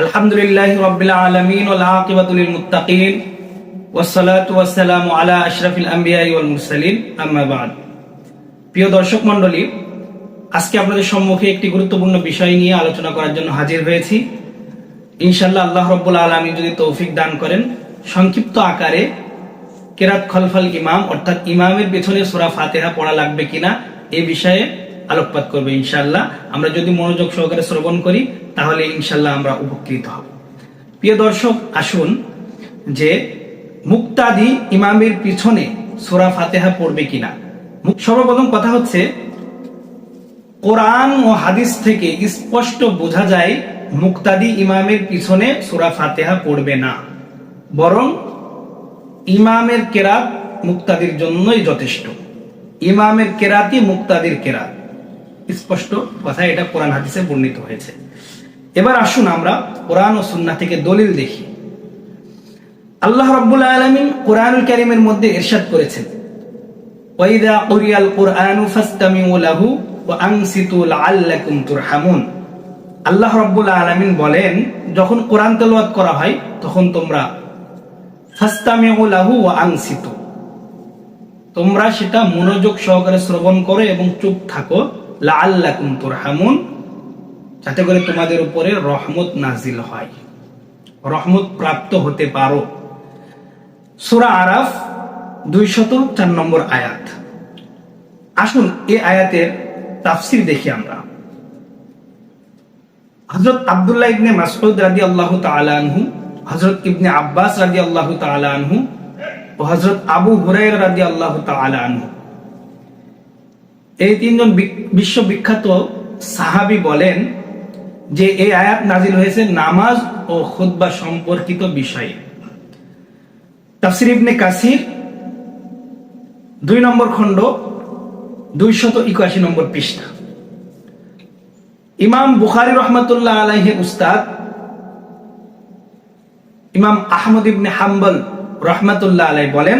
আলহামদুলিল্লাহ রাব্বিল আলামিন ওয়াল আকিবাতু লিল মুত্তাকিন ওয়াসসালাতু ওয়াসসালামু আলা আশরাফিল আমবিয়া ওয়াল প্রিয় দর্শক মণ্ডলী, আজকে আপনাদের সম্মুখে একটি গুরুত্বপূর্ণ বিষয় নিয়ে আলোচনা করার জন্য হাজির হয়েছি। ইনশাআল্লাহ আল্লাহ রব্বুল আলামিন যদি তৌফিক দান করেন, সংক্ষিপ্ত আকারে কেরাত খলফল ইমাম, অর্থাৎ ইমামের পেছনে সূরা ফাতিহা পড়া লাগবে কিনা, এ বিষয়ে আলোকপাত করবে ইনশাল্লাহ আমরা যদি মনোযোগ সহকারে শ্রবণ করি, তাহলে ইনশাল্লাহ আমরা উপকৃত হব। প্রিয় দর্শক, আসুন যে মুক্তাদি ইমামের পিছনে সোরা ফাতেহা পড়বে কিনা। সর্বপ্রথম কথা হচ্ছে, কোরআন ও হাদিস থেকে স্পষ্ট বোঝা যায় মুক্তাদি ইমামের পিছনে সোরা ফাতেহা পড়বে না। বরং ইমামের কেরাত মুক্তাদির জন্যই যথেষ্ট। ইমামের কেরাতই মুক্তাদির কেরাত। স্পষ্ট কথা, এটা কোরআন হাদিসে বর্ণিত হয়েছে। এবার আসুন আমরা কোরআন ও সুন্নাহ থেকে দলিল দেখি। আল্লাহ রাব্বুল মধ্যে করেছেন ওয়াইদা কুরিয়াল কুরআনু ফাসতামিউ লাহু ওয়া আনসিতু লাআল্লাকুম তুরহামুন। আল্লাহ রাব্বুল আলামিন বলেন, যখন কোরআন তেলাওয়াত করা হয়, তখন তোমরা ফাস্তামিউ লাহু ওয়া আনসিতু তোমরা সেটা মনোযোগ সহকারে শ্রবণ করো এবং চুপ থাকো। লাআল্লাকুম তুরহামুন। যাতে করে তোমাদের উপরে রহমত নাজিল হয়। রহমত প্রাপ্ত হতে পারো। সূরা আরাফ দুইশত চার নম্বর আয়াত। আসুন এই আয়াতের তাফসির দেখি আমরা। হজরত আব্দুল্লাহ ইবনে মাসউদ রাদি আল্লাহ আনহু হজরত ইবনে আব্বাস রাদি আল্লাহ আনহু ও হজরত আবু হুরাইরা রাদি আল্লাহ আনহু। এই তিনজন বিশ্ববিখ্যাত সাহাবি বলেন যে এই আয়াত নাজিল হয়েছে নামাজ ও খুতবা সম্পর্কিত বিষয়ে। তাফসির ইবনে কাসির দুই নম্বর খণ্ড, দুইশত একাশি নম্বর পৃষ্ঠা। ইমাম বুখারি রহমতুল্লাহ আলাইহের উস্তাদ, ইমাম আহমদ ইবনে হাম্বল রহমতুল্লাহ আলাই বলেন,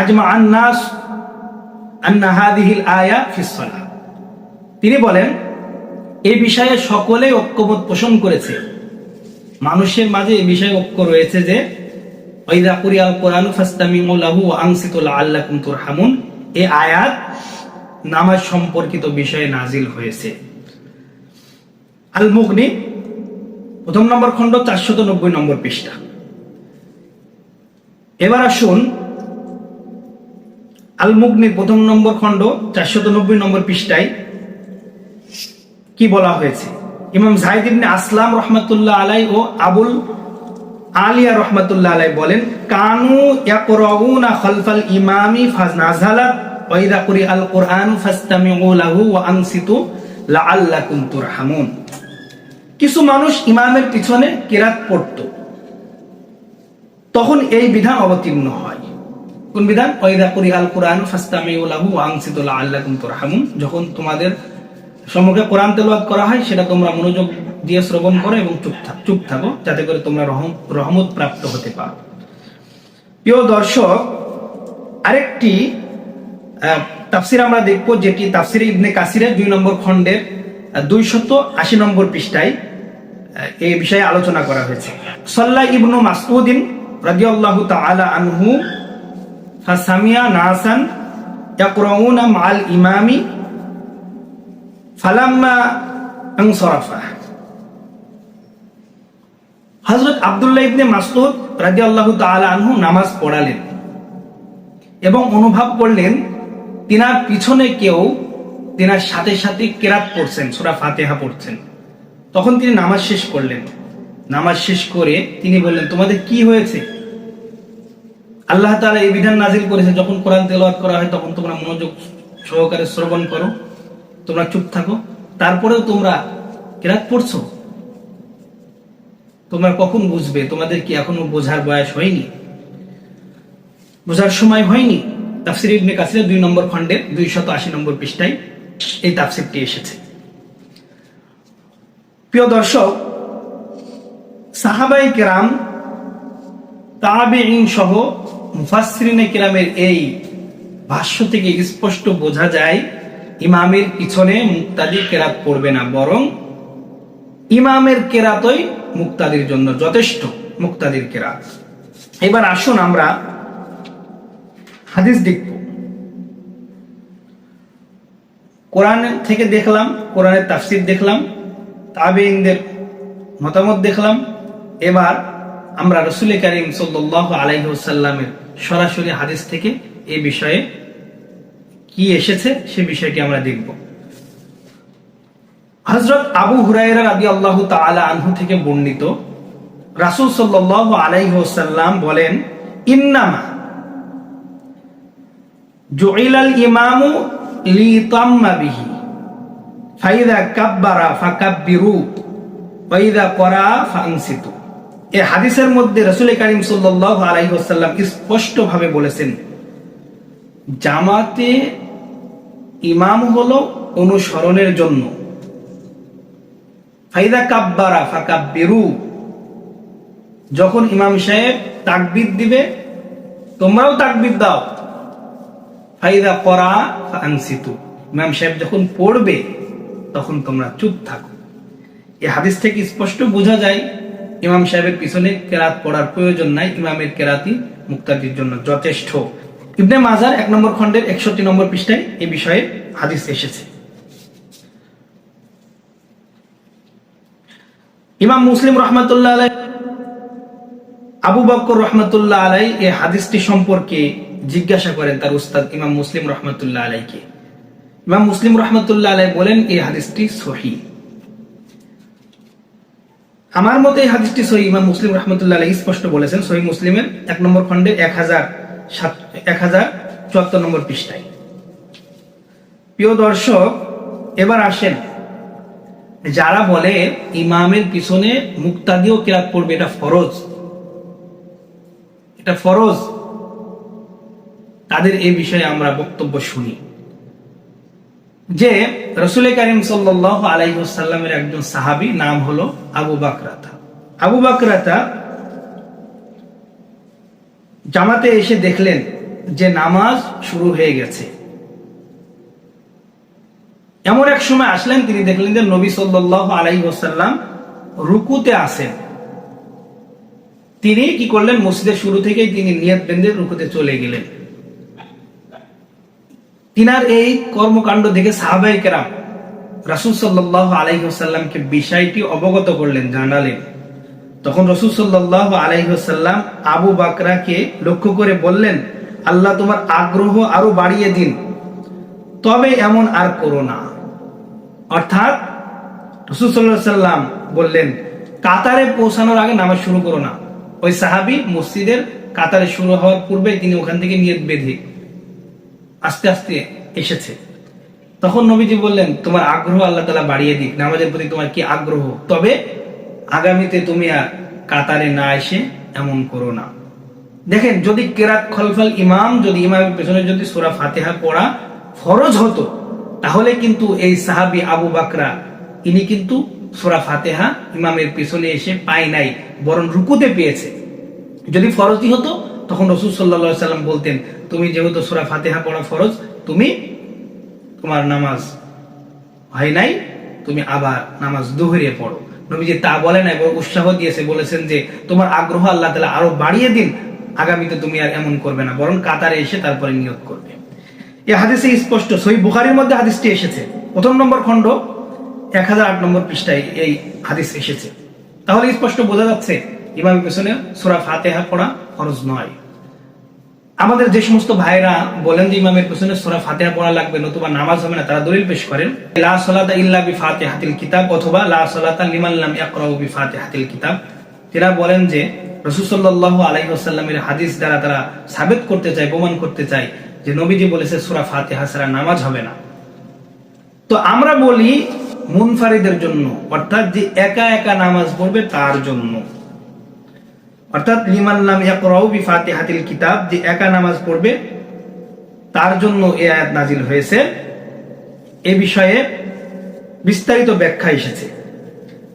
আজমা আন্নাস তিনি বলেন এই বিষয়ে সকলে ঐক্যমত পোষণ করেছে। মানুষের মাঝে এই বিষয়ে ঐক্য রয়েছে যে এই আয়াত নামাজ সম্পর্কিত বিষয়ে নাজিল হয়েছে। আল মুগনি প্রথম নম্বর খণ্ড, চারশত নব্বই নম্বর পৃষ্ঠা। এবার আসুন আল মুগনির প্রথম নম্বর খণ্ড চারশত নব্বই নম্বর পৃষ্ঠায় কি বলা হয়েছে? ইমাম জাহিদ আসলাম রহমতুল্লাহ আলাই ও আবুল আলিয়া রহমতুল্লাহ আলাই বলেন, কানু ইয়াকরাউনা ইমামি ফানাজালাত ওয়া ইযা কুরি আল লাহু ওয়া আনসিতু লাআল্লাকুম তুরহামুন কিছু মানুষ ইমামের পিছনে কিরাত পড়তো। তখন এই বিধান অবতীর্ণ হয়। কোন বিধান? ওয়াইদা কুরি আল কোরআন ফাস্তামিউ লাহু ওয়া আনসিতু লাআল্লাকুম যখন তোমাদের সম্মুখে কোরআন তেলাওয়াত করা হয়, সেটা তোমরা মনোযোগ দিয়ে শ্রবণ করো এবং চুপ থাক চুপ থাকো, যাতে করে তোমরা রহম, রহমত প্রাপ্ত হতে পারো। প্রিয় দর্শক, আরেকটি তাফসির আমরা দেখব, যেটি তাফসির ইবনে কাসিরের দুই নম্বর খণ্ডের দুইশত আশি নম্বর পৃষ্ঠায় এই বিষয়ে আলোচনা করা হয়েছে। সাল্লাহ ইবনু মাসউদিন রাদিয়াল্লাহু তাআলা আনহু ফাসামিয়া নাসান ইয়াকরাউনা মাল ইমামি ফালাম্মা হযরত আব্দুল্লাহ ইবনে মাসউদ রাদিয়াল্লাহু তাআলা আনহু নামাজ পড়ালেন এবং অনুভব করলেন তিনার পিছনে কেউ তিনার সাথে সাথে কেরাত পড়ছেন, সূরা ফাতিহা পড়ছেন। তখন তিনি নামাজ শেষ করলেন। নামাজ শেষ করে তিনি বললেন, তোমাদের কি হয়েছে? আল্লাহ তাআলা এই বিধান নাজিল করেছে, যখন কোরআন তেলাওয়াত করা হয় তখন তোমরা মনোযোগ সহকারে শ্রবণ করো, তোমরা চুপ থাকো। তারপরেও তোমরা কেরাত পড়ছো? তোমরা কখন বুঝবে? তোমাদের কি এখনও বোঝার বয়স হয়নি? বোঝার সময় হয়নি? তাফসির ইবনে কাসিরের দুই নম্বর খণ্ডের দুই শত আশি নম্বর পৃষ্ঠায় এই তাফসিরটি এসেছে। প্রিয় দর্শক সাহাবাই কেরাম তাবেইন সহ মুফাসসিরিনে কেরামের এই ভাষ্য থেকে স্পষ্ট বোঝা যায়, ইমামের পিছনে মুক্তাদি কেরাত পড়বে না, বরং ইমামের কেরাতই মুক্তাদির জন্য যথেষ্ট, মুক্তাদির কেরাত। এবার আসুন আমরা হাদিস দেখব। কোরআন থেকে দেখলাম, কোরআনের তাফসির দেখলাম তাবেইনদের মতামত দেখলাম, এবার আমরা রসুল করিম সাল্লাহ আলাইসাল্লামের সরাসরি হাদিস থেকে এই বিষয়ে কি এসেছে সে বিষয়টি আমরা দেখব। হজরত আবু হুরাইরা রাদি আল্লাহ তালা আনহু থেকে বর্ণিত রাসুল সাল্লাহ আলাইসাল্লাম বলেন, ইন্নামা জুইলাল ইমামু লিতাম্মা বিহি, ফাইদা কাব্বারা ফাকাব্বিরু ওয়াইদা করা ফাংসিতু এই হাদিসের মধ্যে রসুল করিম সাল্লাহ স্পষ্ট ভাবে বলেছেন? জামাতে ইমাম হলো অনুসরণের জন্য। ফাইদা কাব্বারা ফাকাব্বিরু। যখন ইমাম সাহেব তাকবিদ দিবে, তোমরাও তাকবিদ দাও। ফাইদা করা ইমাম সাহেব যখন পড়বে, তখন তোমরা চুপ থাকো। এই হাদিস থেকে স্পষ্ট বোঝা যায় ইমাম সাহেবের পিছনে কেরাত পড়ার প্রয়োজন নাই, ইমামের কেরাতি মুক্তাদির জন্য যথেষ্ট। ইবনে মাজার এক নম্বর খণ্ডের একষট্টি নম্বর পৃষ্ঠায় এই বিষয়ে হাদিস এসেছে। ইমাম মুসলিম রহমতুল্লাহ আলাই আবু বক্কর রহমতুল্লাহ আলাই এই হাদিসটি সম্পর্কে জিজ্ঞাসা করেন তার উস্তাদ ইমাম মুসলিম রহমতুল্লাহ আলাইকে ইমাম মুসলিম রহমতুল্লাহ আলাই বলেন, এই হাদিসটি সহি। আমার মতে এই হাদিসটি সহি। ইমাম মুসলিম রহমতুল্লাহ আলাই স্পষ্ট বলেছেন, সহি মুসলিমের এক নম্বর খণ্ডে এক হাজার সাত, এক হাজার চুয়াত্তর নম্বর পৃষ্ঠায়। প্রিয় দর্শক, এবার আসেন। যারা বলে ইমামের পিছনে মুক্তাদিও কেরাত পড়বে, এটা ফরজ। এটা ফরজ। তাদের এই বিষয়ে আমরা বক্তব্য শুনি। যে রসুল করিম সাল্লাহ আলাইসাল্লামের একজন সাহাবি নাম হলো আবু বাকরাতা। আবু বাকরাতা জামাতে এসে দেখলেন যে নামাজ শুরু হয়ে গেছে। এমন এক সময় আসলেন, তিনি দেখলেন যে নবী সাল্লাহ আলাইসাল্লাম রুকুতে আসেন তিনি কি করলেন? মসজিদের শুরু থেকেই তিনি নিয়ত বেঁধে রুকুতে চলে গেলেন। তিনার এই কর্মকাণ্ড দেখে সাহাবাই কেরাম রাসুল সাল্লাহ আলাইসাল্লামকে বিষয়টি অবগত করলেন, জানালেন। তখন রসুল সাল্লাহ আলাইসাল্লাম আবু বাকরাকে লক্ষ্য করে বললেন, আল্লাহ তোমার আগ্রহ আরও বাড়িয়ে দিন, তবে এমন আর করো না। অর্থাৎ রসুল সাল্লাম বললেন, কাতারে পৌঁছানোর আগে নামাজ শুরু করো না। ওই সাহাবি মসজিদের কাতারে শুরু হওয়ার পূর্বে তিনি ওখান থেকে নিয়ত বেঁধে আস্তে আস্তে এসেছে। তখন নবীজি বললেন, তোমার আগ্রহ আল্লাহ তালা বাড়িয়ে দিক, নামাজের প্রতি তোমার কি আগ্রহ? তবে আগামীতে তুমি আর কাতারে না এসে এমন করো না। দেখেন, যদি কেরাত খলফল ইমাম, যদি ইমামের পেছনে যদি সোরা ফাতেহা পড়া ফরজ হতো, তাহলে কিন্তু এই সাহাবি আবু বাকরা, ইনি কিন্তু সোরা ফাতেহা ইমামের পেছনে এসে পায় নাই, বরং রুকুতে পেয়েছে। যদি ফরজই হতো তখন রসুল সাল্লা সাল্লাম বলতেন, তুমি যেহেতু সুরা ফাতেহা পড়া ফরজ, তুমি তোমার নামাজ হয় নাই, তুমি আবার নামাজ দুহরিয়ে পড়ো। নবীজি তা বলে নাই বড় উৎসাহ দিয়েছে, বলেছেন যে, তোমার আগ্রহ আল্লাহ তালা আরও বাড়িয়ে দিন, আগামীতে তুমি আর এমন করবে না, বরং কাতারে এসে তারপরে নিয়োগ করবে। এই হাদিসে স্পষ্ট সই বুখারির মধ্যে হাদিসটি এসেছে। প্রথম নম্বর খণ্ড, এক হাজার আট নম্বর পৃষ্ঠায় এই হাদিস এসেছে। তাহলে স্পষ্ট বোঝা যাচ্ছে ইমামের পেছনে সুরা ফাতেহা পড়া ফরজ নয়। আমাদের যে সমস্ত ভাইরা বলেন যে ইমামের পেছনে সুরা ফাতেহা পড়া লাগবে, নতুবা নামাজ হবে না, তারা দলিল পেশ করেন, লা সলাতা ইল্লা বি ফাতিহাতিল কিতাব অথবা লা সলাতা লিমান লাম ইয়াকরাউ বি ফাতিহাতিল কিতাব তারা বলেন যে রাসূল সাল্লাল্লাহু আলাইহি ওয়াসাল্লামের হাদিস দ্বারা তারা সাবিত করতে চায়, প্রমাণ করতে চায় যে নবীজি বলেছে সূরা ফাতিহা ছাড়া নামাজ হবে না। তো আমরা বলি মুনফারিদের জন্য, অর্থাৎ যে একা একা নামাজ পড়বে তার জন্য। অর্থাৎ লিমান নাম ইয়াকরাউ বি ফাতিহাতিল কিতাব, যে একা নামাজ পড়বে, তার জন্য এই আয়াত নাজিল হয়েছে। এ বিষয়ে বিস্তারিত ব্যাখ্যা এসেছে।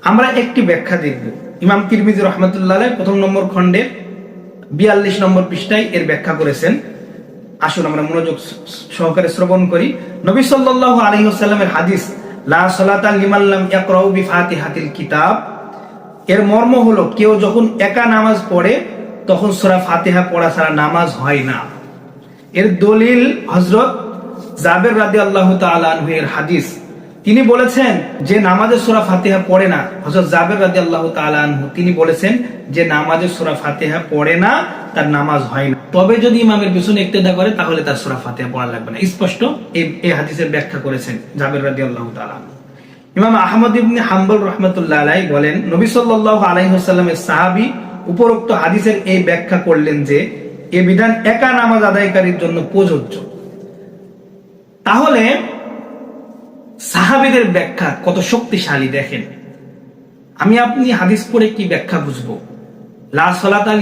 আমরা একটি ব্যাখ্যা দেখব। ইমাম তিরমিজি রহমতুল্লাহ প্রথম নম্বর খণ্ডে বিয়াল্লিশ নম্বর পৃষ্ঠায় এর ব্যাখ্যা করেছেন। আসুন আমরা মনোযোগ সহকারে শ্রবণ করি। নবী সাল্লাল্লাহু আলাইহি ওয়াসাল্লামের হাদিস, লা সালাতা লিমান লাম ইয়াকরাউ বি ফাতিহাতিল কিতাব। এর মর্ম হলো কেউ যখন একা নামাজ পড়ে, তখন সূরা ফাতেহা পড়া ছাড়া নামাজ হয় না। এর দলিল হজরত জাবের রাদি আল্লাহ এর হাদিস। তিনি বলেছেন যে নামাজের সোরা ফাতিহা পড়ে না হজরত জাবের রাদি আল্লাহ তালু তিনি বলেছেন যে নামাজের সোরা ফাতেহা পড়ে না, তার নামাজ হয় না। তবে যদি ইমামের পিছনে ইক্তেদা করে, তাহলে তার সোরা ফাতেহা পড়া লাগবে না। স্পষ্ট এই হাদিসের ব্যাখ্যা করেছেন জাবের রাদি আল্লাহ তালু ইমাম আহমদ ইবনে হাম্বল রহমতুল্লাহ আলাই বলেন, নবী সাল্লাল্লাহু আলাইহি ওয়াসাল্লামের সাহাবী উপরোক্ত হাদিসের এই ব্যাখ্যা করলেন যে, এ বিধান একা নামাজ আদায়কারীর জন্য প্রযোজ্য। তাহলে সাহাবীদের ব্যাখ্যা কত শক্তিশালী দেখেন। আমি আপনি হাদিস পড়ে কি ব্যাখ্যা বুঝব? লা সালাতা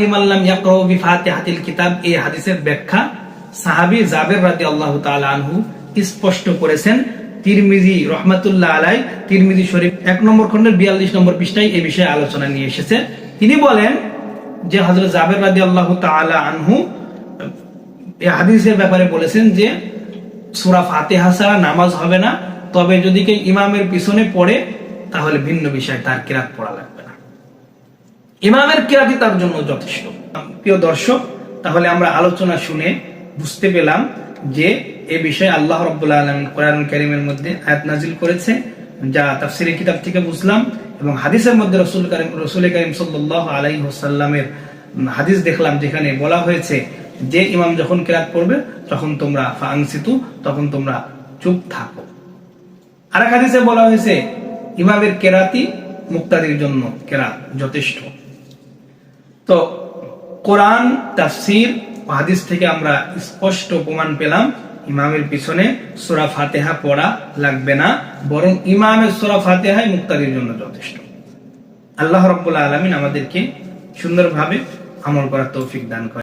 কিতাব, এই হাদিসের ব্যাখ্যা সাহাবী জাবের তাআলা আনহু স্পষ্ট করেছেন। তিরমিজি রহমাতুল্লাহ আলাই, তিরমিজি শরীফ এক নম্বর খন্ডের বিয়াল্লিশ নম্বর পৃষ্ঠায় এই বিষয়ে আলোচনা নিয়ে এসেছে। তিনি বলেন যে হজরত জাবের রাদি আল্লাহ তালা আনহু হাদিসের ব্যাপারে বলেছেন যে, সুরা ফাতেহা ছাড়া নামাজ হবে না, তবে যদি কেউ ইমামের পিছনে পড়ে, তাহলে ভিন্ন বিষয় তার কিরাত পড়া লাগবে না। ইমামের কিরাতি তার জন্য যথেষ্ট। প্রিয় দর্শক, তাহলে আমরা আলোচনা শুনে বুঝতে পেলাম যে এ বিষয়ে আল্লাহ রব্বুল্লাহ আলমিন কোরআন করিমের মধ্যে আয়াত নাজিল করেছে, যা তাফসিরে কিতাব থেকে বুঝলাম এবং হাদিসের মধ্যে রসুল করিম রসুল করিম সাল্লাহ আলাই সাল্লামের হাদিস দেখলাম, যেখানে বলা হয়েছে যে ইমাম যখন কেরাত পড়বে, তখন তোমরা ফাংসিতু তখন তোমরা চুপ থাকো। আর এক হাদিসে বলা হয়েছে, ইমামের কেরাতি মুক্তাদির জন্য কেরাত যথেষ্ট। তো কোরআন, তাফসির হাদিস থেকে আমরা স্পষ্ট প্রমাণ পেলাম ইমামের পিছনে সোরা ফাতেহা পড়া লাগবে না, বরং ইমামের সোরা ফাতেহাই মুক্তাদির জন্য যথেষ্ট। আল্লাহ রব্বুল আলমিন আমাদেরকে সুন্দরভাবে আমল করার তৌফিক দান করে